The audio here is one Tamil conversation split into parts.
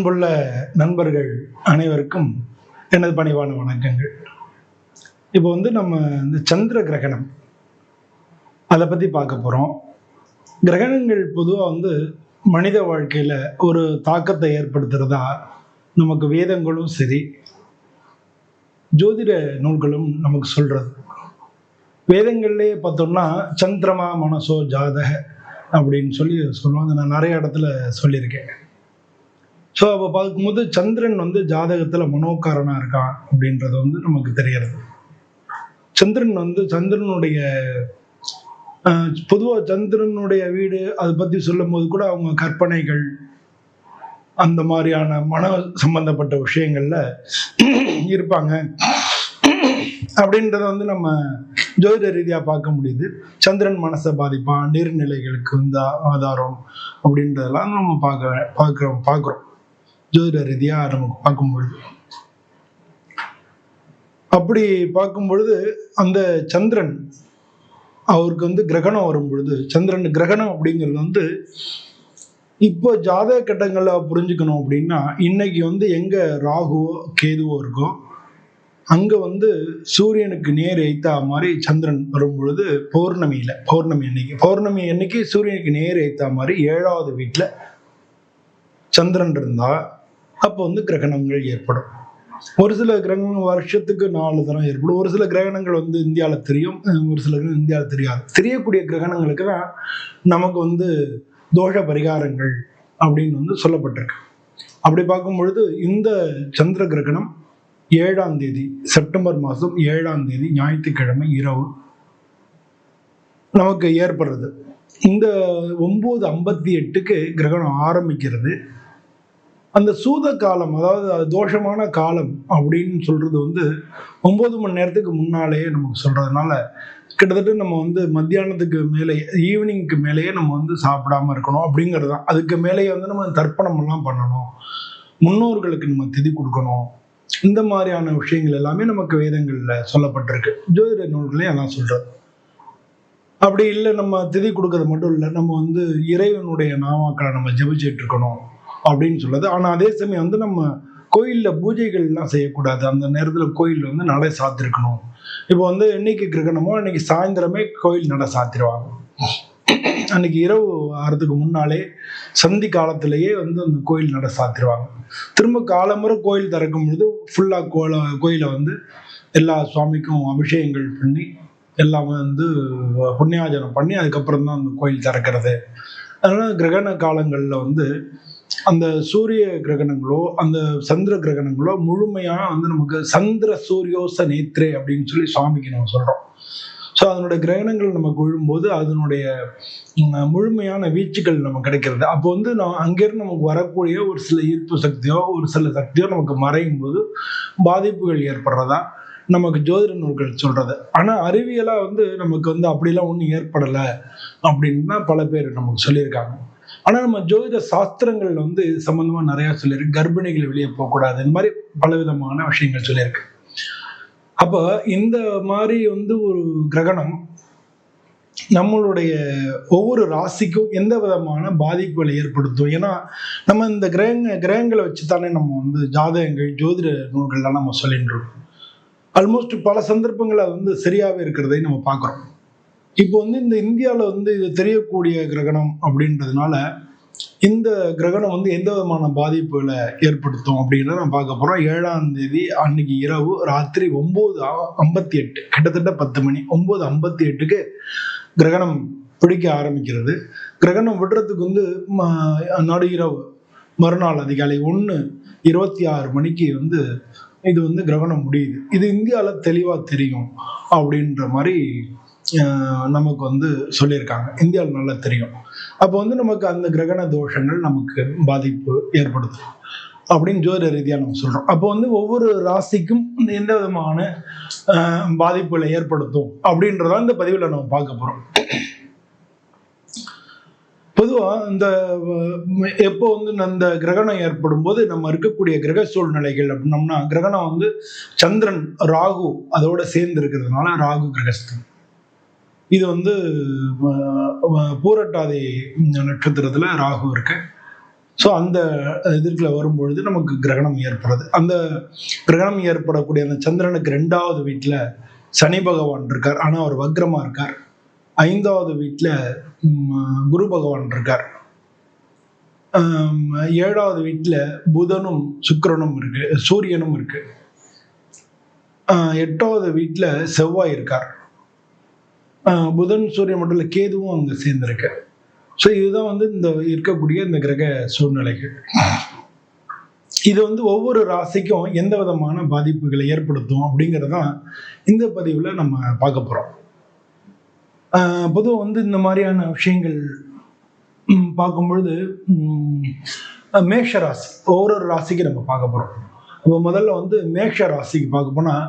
அன்புள்ள நண்பர்கள் அனைவருக்கும் எனது பணிவான வணக்கங்கள். இப்போ வந்து நம்ம இந்த சந்திர கிரகணம் அதை பற்றி பார்க்க போகிறோம் கிரகணங்கள் பொதுவாக வந்து மனித வாழ்க்கையில் ஒரு தாக்கத்தை ஏற்படுத்துகிறதா நமக்கு வேதங்களும் சரி ஜோதிட நூல்களும் நமக்கு சொல்கிறது வேதங்கள்லேயே பார்த்தோம்னா சந்திரமா மனசோ ஜாதக அப்படின்னு சொல்லி சொல்லுவாங்க. நான் நிறைய இடத்துல சொல்லியிருக்கேன். ஸோ அப்போ பார்க்கும்போது சந்திரன் வந்து ஜாதகத்தில் மனோக்காரனாக இருக்கான் அப்படின்றது வந்து நமக்கு தெரியறது சந்திரன் வந்து சந்திரனுடைய பொதுவாக சந்திரனுடைய வீடு அதை பற்றி சொல்லும்போது கூட அவங்க கற்பனைகள் அந்த மாதிரியான மன சம்பந்தப்பட்ட விஷயங்கள்ல இருப்பாங்க. அப்படின்றத வந்து நம்ம ஜோதிட ரீதியாக பார்க்க முடியுது. சந்திரன் மனசை பாதிப்பான் நீர்நிலைகளுக்கு வந்து ஆதாரம் அப்படின்றதெல்லாம் நம்ம பார்க்க பார்க்குறோம் பார்க்குறோம். ஜோதிட ரீதியாக நமக்கு பார்க்கும் பொழுது அப்படி பார்க்கும் பொழுது அந்த சந்திரன் அவருக்கு வந்து கிரகணம் வரும் பொழுது சந்திரன் கிரகணம் அப்படிங்கிறது வந்து இப்போ ஜாதக கட்டங்களில் புரிஞ்சுக்கணும் அப்படின்னா இன்னைக்கு வந்து எங்க ராகுவோ கேதுவோ இருக்கோ அங்க வந்து சூரியனுக்கு நேர் எய்த்தா மாதிரி சந்திரன் வரும் பொழுது பௌர்ணமியில பௌர்ணமி அன்னைக்கு பௌர்ணமி அன்னைக்கு சூரியனுக்கு நேர் எய்த்தா மாதிரி ஏழாவது வீட்டில் சந்திரன் இருந்தா அப்போ வந்து கிரகணங்கள் ஏற்படும். ஒரு சில கிரகணங்கள் வருஷத்துக்கு நாலு தரம் ஏற்படும். ஒரு சில கிரகணங்கள் வந்து இந்தியாவில் தெரியும். ஒரு சில கிரகணம் இந்தியாவில் தெரியாது. தெரியக்கூடிய கிரகணங்களுக்கு தான் நமக்கு வந்து தோஷ பரிகாரங்கள் அப்படின்னு வந்து சொல்லப்பட்டிருக்கு. அப்படி பார்க்கும் பொழுது இந்த சந்திர கிரகணம் ஏழாம் தேதி செப்டம்பர் மாதம் ஏழாம் தேதி ஞாயிற்றுக்கிழமை இரவு நமக்கு ஏற்படுறது. இந்த ஒம்பது ஐம்பத்தி எட்டுக்கு கிரகணம் ஆரம்பிக்கிறது. அந்த சூத காலம் அதாவது தோஷமான காலம் அப்படின்னு சொல்றது வந்து ஒன்பது மணி நேரத்துக்கு முன்னாலேயே நமக்கு சொல்றதுனால கிட்டத்தட்ட நம்ம வந்து மத்தியானத்துக்கு மேலே ஈவினிங்க்கு மேலேயே நம்ம வந்து சாப்பிடாம இருக்கணும் அப்படிங்கிறது தான். அதுக்கு மேலேயே வந்து நம்ம தர்ப்பணம் எல்லாம் பண்ணணும். முன்னோர்களுக்கு நம்ம திதி கொடுக்கணும். இந்த மாதிரியான விஷயங்கள் எல்லாமே நமக்கு வேதங்கள்ல சொல்லப்பட்டிருக்கு. ஜோதிட நூல்களையும் அதான் சொல்றது அப்படி இல்லை நம்ம திதி கொடுக்கறது மட்டும் இல்லை நம்ம வந்து இறைவனுடைய நாமாக்களை நம்ம ஜெபிச்சுட்டு இருக்கணும். அப்படின்னு சொல்லுது ஆனால் அதே சமயம் வந்து நம்ம கோயிலில் பூஜைகள்லாம் செய்யக்கூடாது. அந்த நேரத்தில் கோயில் வந்து நடை சாத்திருக்கணும். இப்போ வந்து இன்னைக்கு கிரகணமோ இன்னைக்கு சாயந்தரமே கோயில் நடை சாத்திடுவாங்க அன்னைக்கு இரவு ஆறதுக்கு முன்னாலே சந்தி காலத்திலேயே வந்து அந்த கோயில் நடை சாத்திடுவாங்க திரும்ப காலமுறை கோயில் திறக்கும் பொழுது ஃபுல்லாக கோல கோயிலை வந்து எல்லா சுவாமிக்கும் அபிஷேகங்கள் பண்ணி எல்லாமே வந்து புண்ணியாஜனம் பண்ணி அதுக்கப்புறம் தான் அந்த கோயில் திறக்கிறது. அதனால் கிரகண காலங்களில் வந்து அந்த சூரிய கிரகணங்களோ அந்த சந்திர கிரகணங்களோ முழுமையாக வந்து நமக்கு சந்திர சூரியோச நேத்ரே அப்படின்னு சொல்லி சுவாமிக்கு நம்ம சொல்கிறோம் ஸோ அதனுடைய கிரகணங்கள் நம்ம கொழும்போது அதனுடைய முழுமையான வீச்சுகள் நம்ம கிடைக்கிறது. அப்போ வந்து நான் அங்கேருந்து நமக்கு வரக்கூடிய ஒரு சில ஈர்ப்பு சக்தியோ ஒரு சில சக்தியோ நமக்கு மறையும் போது பாதிப்புகள் ஏற்படுறதா நமக்கு ஜோதிட நூல்கள் சொல்றது. ஆனால் அறிவியலாக வந்து நமக்கு வந்து அப்படிலாம் ஒன்றும் ஏற்படலை அப்படின்னு தான் பல பேர் நமக்கு சொல்லியிருக்காங்க. ஆனால் நம்ம ஜோதிட சாஸ்திரங்கள் வந்து இது நிறையா சொல்லியிருக்கு. கர்ப்பிணிகள் வெளியே போகக்கூடாது. இந்த மாதிரி பல விதமான விஷயங்கள் சொல்லியிருக்கு. அப்போ இந்த மாதிரி வந்து ஒரு கிரகணம் நம்மளுடைய ஒவ்வொரு ராசிக்கும் எந்த விதமான பாதிப்புகளை ஏற்படுத்தும்? ஏன்னா நம்ம இந்த கிரகங்க கிரகங்களை வச்சு தானே நம்ம வந்து ஜாதகங்கள் ஜோதிட நூல்கள்லாம் நம்ம சொல்லிட்டு இருக்கோம். ஆல்மோஸ்ட் பல சந்தர்ப்பங்கள் அது வந்து சரியாகவே இருக்கிறதை நம்ம பார்க்குறோம். இப்போ வந்து இந்த இந்தியாவில் வந்து இது தெரியக்கூடிய கிரகணம் அப்படின்றதுனால இந்த கிரகணம் வந்து எந்த விதமான பாதிப்புகளை ஏற்படுத்தும் அப்படின்றத நம்ம பார்க்க போகிறோம் ஏழாம் தேதி அன்னைக்கு இரவு ராத்திரி ஒம்பது ஐம்பத்தி எட்டு கிட்டத்தட்ட பத்து மணி ஒம்பது ஐம்பத்தி எட்டுக்கு கிரகணம் பிடிக்க ஆரம்பிக்கிறது. கிரகணம் விடுறதுக்கு வந்து நடு இரவு மறுநாள் அதிகாலை ஒன்று இருபத்தி ஆறு மணிக்கு வந்து இது வந்து கிரகணம் முடியுது. இது இந்தியாவில் தெளிவாக தெரியும் அப்படின்ற மாதிரி நமக்கு வந்து சொல்லியிருக்காங்க. இந்தியாவில் நல்லா தெரியும். அப்போ வந்து நமக்கு அந்த கிரகண தோஷங்கள் நமக்கு பாதிப்பு ஏற்படுத்தும். அப்படின்னு ஜோதிட ரீதியாக நம்ம சொல்கிறோம் அப்போ வந்து ஒவ்வொரு ராசிக்கும் எந்த விதமான பாதிப்புகளை ஏற்படுத்தும் அப்படின்றத இந்த பதிவில் நம்ம பார்க்க போகிறோம் பொதுவாக இந்த எப்போ வந்து அந்த கிரகணம் ஏற்படும் போது நம்ம இருக்கக்கூடிய கிரக சூழ்நிலைகள் அப்படின்னம்னா கிரகணம் வந்து சந்திரன் ராகு அதோட சேர்ந்து இருக்கிறதுனால ராகு கிரகஸ்தம் இது வந்து பூரட்டாதி நட்சத்திரத்தில் ராகு இருக்கு. ஸோ அந்த இதற்குள்ள வரும்பொழுது நமக்கு கிரகணம் ஏற்படுது. அந்த கிரகணம் ஏற்படக்கூடிய அந்த சந்திரனுக்கு ரெண்டாவது வீட்டில் சனி பகவான் இருக்கார். ஆனால் அவர் வக்ரமாக இருக்கார். ஐந்தாவது வீட்டில் குரு பகவான் இருக்கார். ஏழாவது வீட்டில் புதனும் சுக்கிரனும் இருக்கு சூரியனும் இருக்கு. எட்டாவது வீட்டில் செவ்வாய் இருக்கார். புதன் சூரியன் மட்டும் இல்லை கேதுவும் அங்கே சேர்ந்துருக்கு. ஸோ இதுதான் வந்து இந்த இருக்கக்கூடிய இந்த கிரக சூழ்நிலைகள். இது வந்து ஒவ்வொரு ராசிக்கும் எந்த விதமான பாதிப்புகளை ஏற்படுத்தும் அப்படிங்கிறதான் இந்த பதிவில் நம்ம பார்க்க போகிறோம் பொதுவாக வந்து இந்த மாதிரியான விஷயங்கள் பார்க்கும்பொழுது மேஷ ராசி ஒவ்வொரு ராசிக்கு நம்ம பார்க்க போகிறோம் இப்போ முதல்ல வந்து மேஷ ராசிக்கு பார்க்க போனால்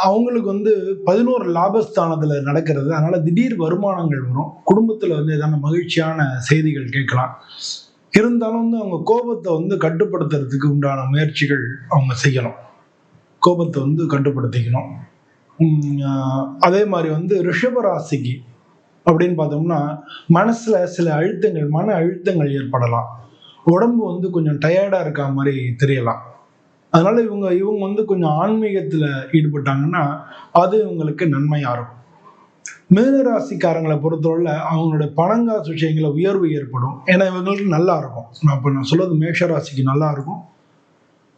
அவங்களுக்கு வந்து பதினோரு லாபஸ்தானத்தில் நடக்கிறது. அதனால திடீர் வருமானங்கள் வரும். குடும்பத்தில் வந்து ஏதான மகிழ்ச்சியான செய்திகள் கேட்கலாம். இருந்தாலும் வந்து அவங்க கோபத்தை வந்து கட்டுப்படுத்துறதுக்கு உண்டான முயற்சிகள் அவங்க செய்யணும். கோபத்தை வந்து கட்டுப்படுத்திக்கணும். அதே மாதிரி வந்து ரிஷப ராசிக்கு அப்படின்னு பார்த்தோம்னா மனசுல சில அழுத்தங்கள் மன அழுத்தங்கள் ஏற்படலாம். உடம்பு வந்து கொஞ்சம் டயர்டா இருக்க மாதிரி தெரியலாம். அதனால இவங்க இவங்க வந்து கொஞ்சம் ஆன்மீகத்துல ஈடுபட்டாங்கன்னா அது இவங்களுக்கு நன்மையா இருக்கும். மிதுன ராசிக்காரங்களை பொறுத்தவரை அவங்களோட பணங்காசு விஷயங்கள உயர்வு ஏற்படும். ஏன்னா இவங்களுக்கு நல்லா இருக்கும். நான் இப்போ நான் சொல்றது மேஷ ராசிக்கு நல்லா இருக்கும்.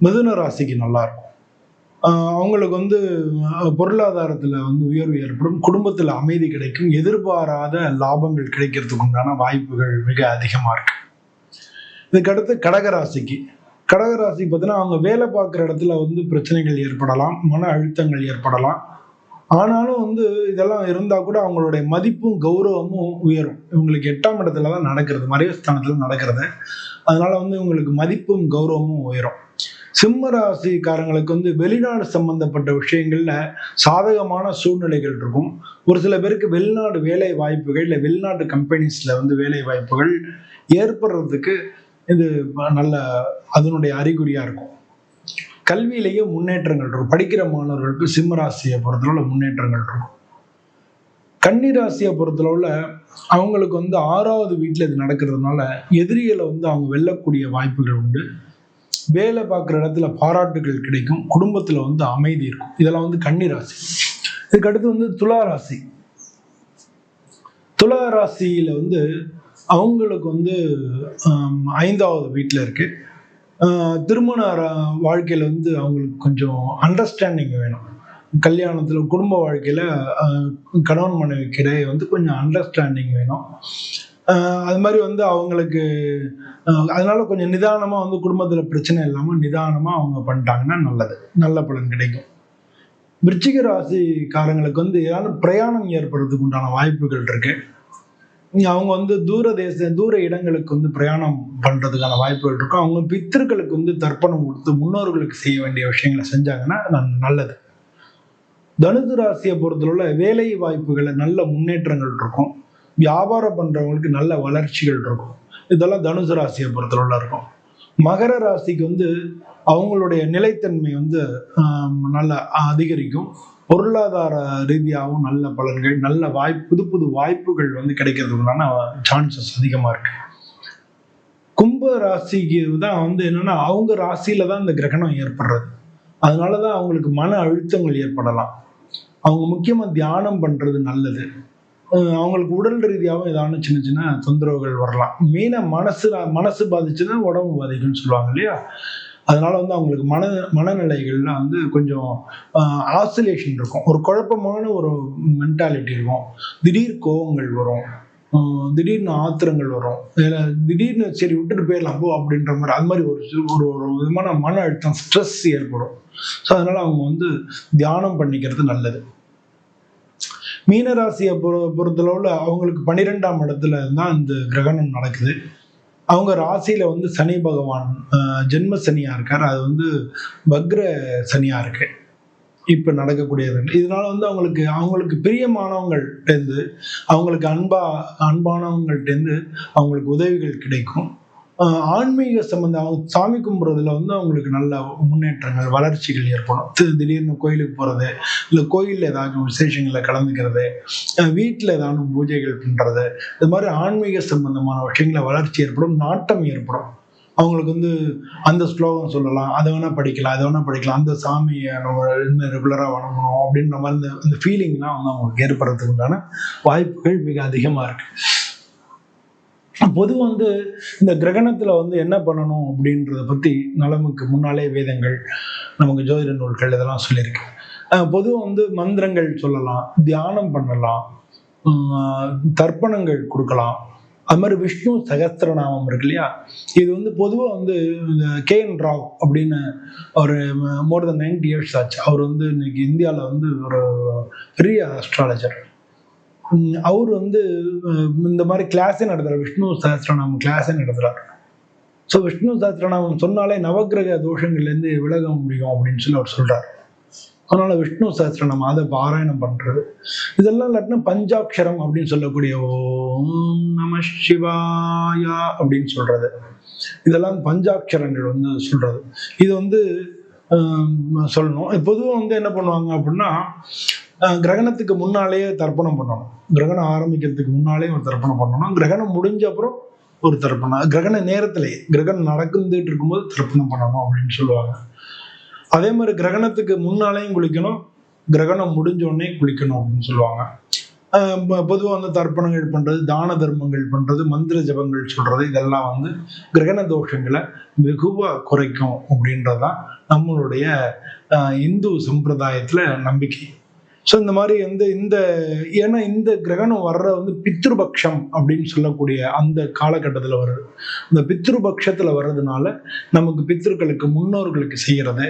மிதுன ராசிக்கு நல்லா இருக்கும். அவங்களுக்கு வந்து பொருளாதாரத்தில் பொருளாதாரத்துல வந்து உயர்வு ஏற்படும். குடும்பத்துல அமைதி கிடைக்கும். எதிர்பாராத லாபங்கள் கிடைக்கிறதுக்கு உண்டான வாய்ப்புகள் மிக அதிகமா இருக்கு. இதுக்கடுத்து கடகராசிக்கு கடகராசிக்கு பார்த்தீங்கன்னா அவங்க வேலை பார்க்குற இடத்துல வந்து பிரச்சனைகள் ஏற்படலாம் மன அழுத்தங்கள் ஏற்படலாம். ஆனாலும் வந்து இதெல்லாம் இருந்தால் கூட அவங்களுடைய மதிப்பும் கௌரவமும் உயரும். இவங்களுக்கு எட்டாம் இடத்துல தான் நடக்கிறது மறைவுஸ்தானத்தில் நடக்கிறது. அதனால வந்து இவங்களுக்கு மதிப்பும் கௌரவமும் உயரும். சிம்ம ராசிக்காரங்களுக்கு வந்து வெளிநாடு சம்பந்தப்பட்ட விஷயங்கள்ல சாதகமான சூழ்நிலைகள் இருக்கும். ஒரு சில பேருக்கு வெளிநாடு வேலை வாய்ப்புகள் இல்லை வெளிநாட்டு கம்பெனிஸ்ல வந்து வேலை வாய்ப்புகள் ஏற்படுறதுக்கு இது நல்ல அதனுடைய அறிகுறியா இருக்கும். கல்வியிலேயே முன்னேற்றங்கள் இருக்கும். படிக்கிற மாணவர்களுக்கு சிம்மராசியை பொறுத்தல பொறுத்தளவுல முன்னேற்றங்கள் இருக்கும். கன்னி ராசியை பொறுத்தளவுல அவங்களுக்கு வந்து ஆறாவது வீட்டில் இது நடக்கிறதுனால எதிரிகளை வந்து அவங்க வெல்லக்கூடிய வாய்ப்புகள் உண்டு. வேலை பார்க்குற இடத்துல பாராட்டுகள் கிடைக்கும். குடும்பத்தில் வந்து அமைதி இருக்கும். இதெல்லாம் வந்து கன்னிராசி இதுக்கடுத்து இதுக்கு அடுத்து வந்து துளாராசி துளாராசியில் துலா வந்து அவங்களுக்கு வந்து ஐந்தாவது வீட்டில் இருக்கு. திருமண வாழ்க்கையில் வந்து அவங்களுக்கு கொஞ்சம் அண்டர்ஸ்டாண்டிங் வேணும். கல்யாணத்தில் குடும்ப வாழ்க்கையில் கணவன் மனைவி இடையே வந்து கொஞ்சம் அண்டர்ஸ்டாண்டிங் வேணும். அது மாதிரி வந்து அவங்களுக்கு அதனால கொஞ்சம் நிதானமாக வந்து குடும்பத்தில் பிரச்சனை இல்லாமல் நிதானமாக அவங்க பண்ணிட்டாங்கன்னா நல்லது. நல்ல பலன் கிடைக்கும். விருச்சிக ராசிக்காரங்களுக்கு வந்து ஏதாவது பிரயாணம் ஏற்படுறதுக்கு உண்டான வாய்ப்புகள் இருக்குது அவங்க வந்து தூர தேச தூர இடங்களுக்கு வந்து பிரயாணம் பண்றதுக்கான வாய்ப்புகள் இருக்கும். அவங்க பித்தர்களுக்கு வந்து தர்ப்பணம் கொடுத்து முன்னோர்களுக்கு செய்ய வேண்டிய விஷயங்களை செஞ்சாங்கன்னா நல்லது. தனுசு ராசியை பொறுத்தளவுல வேலை வாய்ப்புகளை நல்ல முன்னேற்றங்கள் இருக்கும். வியாபாரம் பண்றவங்களுக்கு நல்ல வளர்ச்சிகள் இருக்கும். இதெல்லாம் தனுசு ராசியை பொறுத்தளவுல இருக்கும். மகர ராசிக்கு வந்து அவங்களுடைய நிலைத்தன்மை வந்து நல்லா அதிகரிக்கும். பொருளாதார ரீதியாகவும் நல்ல பலன்கள் நல்ல வாய்ப்பு புது புது வாய்ப்புகள் வந்து கிடைக்கிறதுக்குள்ளான சான்சஸ் அதிகமாக இருக்கு. கும்ப ராசிக்கு தான் வந்து என்னன்னா அவங்க ராசியில தான் இந்த கிரகணம் ஏற்படுறது. அதனால தான் அவங்களுக்கு மன அழுத்தங்கள் ஏற்படலாம். அவங்க முக்கியமாக தியானம் பண்றது நல்லது. அவங்களுக்கு உடல் ரீதியாகவும் ஏதாவது சின்ன சின்ன தொந்தரவுகள் வரலாம். மெயினாக மனசு மனசு பாதிச்சுன்னா உடம்பு பாதிக்கும்னு சொல்லுவாங்க இல்லையா? அதனால வந்து அவங்களுக்கு மன மனநிலைகள்ல வந்து கொஞ்சம் ஆசிலேஷன் இருக்கும். ஒரு குழப்பமான ஒரு மென்டாலிட்டி இருக்கும். திடீர் கோபங்கள் வரும். திடீர்னு ஆத்திரங்கள் வரும். இதில் திடீர்னு சரி விட்டுட்டு போயிடலாம் போ அப்படின்ற மாதிரி அது மாதிரி ஒரு ஒரு ஒரு விதமான மன அழுத்தம் ஸ்ட்ரெஸ் ஏற்படும். ஸோ அதனால அவங்க வந்து தியானம் பண்ணிக்கிறது நல்லது. மீனராசியை பொறு பொறுத்தளவுல அவங்களுக்கு பன்னிரெண்டாம் இடத்துல தான் இந்த கிரகணம் நடக்குது. அவங்க ராசியில வந்து சனி பகவான் ஜென்ம சனியா இருக்கார். அது வந்து பக்ர சனியா இருக்கு. இப்ப நடக்கக்கூடியது. இதனால வந்து அவங்களுக்கு அவங்களுக்கு பிரியமானவங்கள்ட்டேருந்து அவங்களுக்கு அன்பா அன்பானவங்கள்ட்டேருந்து அவங்களுக்கு உதவிகள் கிடைக்கும். ஆன்மீக சம்பந்தம் சாமி கும்பிட்றதுல வந்து அவங்களுக்கு நல்ல முன்னேற்றங்கள் வளர்ச்சிகள் ஏற்படும். தி- திடீர்னு கோயிலுக்கு போறது இல்லை கோயிலில் ஏதாவது விசேஷங்களில் கலந்துக்கிறது வீட்டில் ஏதாவது பூஜைகள் பண்ணுறது இது மாதிரி ஆன்மீக சம்பந்தமான விஷயங்கள வளர்ச்சி ஏற்படும் நாட்டம் ஏற்படும். அவங்களுக்கு வந்து அந்த ஸ்லோகம் சொல்லலாம் அதை வேணா படிக்கலாம் அதை வேணா படிக்கலாம் அந்த சாமியை நம்ம ரெகுலராக வணங்கணும் அப்படின்ற மாதிரி அந்த ஃபீலிங்லாம் வந்து அவங்களுக்கு ஏற்படுறதுக்கு உண்டான வாய்ப்புகள் மிக அதிகமாக இருக்குது பொதுவாக வந்து இந்த கிரகணத்தில் வந்து என்ன பண்ணணும் அப்படின்றத பற்றி நலமுக்கு முன்னாலே வேதங்கள் நமக்கு ஜோதிட நூல்கள் இதெல்லாம் சொல்லியிருக்கு. பொதுவாக வந்து மந்திரங்கள் சொல்லலாம் தியானம் பண்ணலாம் தர்ப்பணங்கள் கொடுக்கலாம். அது மாதிரி விஷ்ணு சகஸ்திரநாமம் இருக்கு இல்லையா? இது வந்து பொதுவாக வந்து இந்த கே என் ராவ் அப்படின்னு ஒரு மோர் தென் நைன்டி இயர்ஸ் ஆச்சு. அவர் வந்து இன்னைக்கு இந்தியாவில் வந்து ஒரு பெரிய அஸ்ட்ராலஜர் அவர் வந்து இந்த மாதிரி கிளாஸே நடத்துகிறார் விஷ்ணு சஹசிரநாமம் கிளாஸே நடத்துகிறார் ஸோ விஷ்ணு சஹசிரநாமம் சொன்னாலே நவக்கிரக தோஷங்கள்லேருந்து விலக முடியும் அப்படின்னு சொல்லி அவர் சொல்கிறார் அதனால விஷ்ணு சஹசிரநாமம் அதை பாராயணம் பண்ணுறது இதெல்லாம் இல்லாட்டினா பஞ்சாட்சரம் அப்படின்னு சொல்லக்கூடிய ஓம் நம சிவாயா அப்படின்னு சொல்கிறது இதெல்லாம் பஞ்சாட்சரங்கள் வந்து சொல்கிறது இது வந்து சொல்லணும். பொதுவாக வந்து என்ன பண்ணுவாங்க அப்படின்னா கிரகணத்துக்கு முன்னாலேயே தர்ப்பணம் பண்ணணும். கிரகணம் ஆரம்பிக்கிறதுக்கு முன்னாலே ஒரு தர்ப்பணம் பண்ணணும். கிரகணம் முடிஞ்ச அப்புறம் ஒரு தர்ப்பணம். கிரகண நேரத்திலேயே கிரகணம் நடந்துட்டு இருக்கும்போது தர்ப்பணம் பண்ணணும் அப்படின்னு சொல்லுவாங்க. அதே மாதிரி கிரகணத்துக்கு முன்னாலேயும் குளிக்கணும் கிரகணம் முடிஞ்சோடனே குளிக்கணும் அப்படின்னு சொல்லுவாங்க. பொதுவாக வந்து தர்ப்பணங்கள் பண்ணுறது தான தர்மங்கள் பண்ணுறது மந்திர ஜபங்கள் சொல்கிறது இதெல்லாம் வந்து கிரகண தோஷங்களை வெகுவாக குறைக்கும் அப்படின்றதான் நம்மளுடைய இந்து சம்பிரதாயத்தில் நம்பிக்கை. ஸோ இந்த மாதிரி வந்து இந்த ஏன்னா இந்த கிரகணம் வர்ற வந்து பித்ருபக்ஷம் அப்படின்னு சொல்லக்கூடிய அந்த காலகட்டத்தில் வர்றது இந்த பித்ருபக்ஷத்தில் வர்றதுனால நமக்கு பித்ருக்களுக்கு முன்னோர்களுக்கு செய்கிறது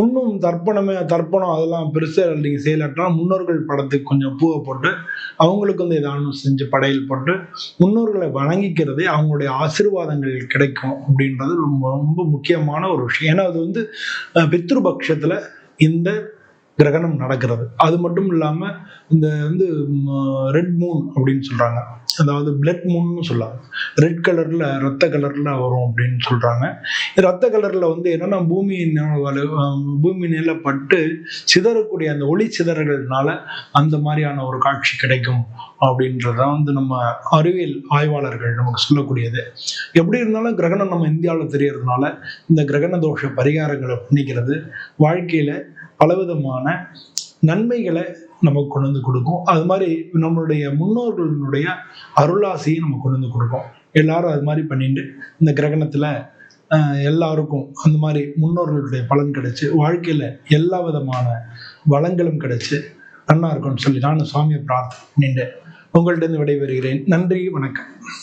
இன்னும் தர்ப்பணமே தர்ப்பணம் அதெல்லாம் பெருசாக நீங்கள் செய்யலாட்டினா முன்னோர்கள் படத்துக்கு கொஞ்சம் பூவை போட்டு அவங்களுக்கு வந்து ஏதாவது செஞ்சு படையல் போட்டு முன்னோர்களை வணங்கிக்கிறதே அவங்களுடைய ஆசீர்வாதங்கள் கிடைக்கும் அப்படின்றது ரொம்ப ரொம்ப முக்கியமான ஒரு விஷயம். ஏன்னா அது வந்து பித்ருபக்ஷத்தில் இந்த கிரகணம் நடக்கிறது. அது மட்டும் இல்லாமல் இந்த வந்து ரெட் மூன் அப்படின்னு சொல்கிறாங்க அதாவது பிளட் மூன்னு சொல்லலாம் ரெட் கலரில் ரத்த கலரில் வரும் அப்படின்னு சொல்கிறாங்க ரத்த கலரில் வந்து என்னன்னா பூமி பூமி நில பட்டு சிதறக்கூடிய அந்த ஒளி சிதறல்கள்னால அந்த மாதிரியான ஒரு காட்சி கிடைக்கும் அப்படின்றத வந்து நம்ம அறிவியல் ஆய்வாளர்கள் நமக்கு சொல்லக்கூடியது. எப்படி இருந்தாலும் கிரகணம் நம்ம இந்தியாவில் தெரியறதுனால இந்த கிரகண தோஷ பரிகாரங்களை பண்ணிக்கிறது வாழ்க்கையில பலவிதமான நன்மைகளை நமக்கு கொண்டு வந்து கொடுக்கும். அது மாதிரி நம்மளுடைய முன்னோர்களுடைய அருளாசியை நமக்கு கொண்டு வந்து கொடுக்கும் எல்லாரும் அது மாதிரி பண்ணிட்டு இந்த கிரகணத்துல எல்லாருக்கும் அந்த மாதிரி முன்னோர்களுடைய பலன் கிடைச்சு வாழ்க்கையில எல்லா விதமான வளங்களும் கிடைச்சு நல்லா இருக்கும்னு சொல்லி நான் சுவாமியை பிரார்த்தனை பண்ணிட்டு உங்கள்கிட்ட இருந்து விடைபெறுகிறேன். நன்றி வணக்கம்.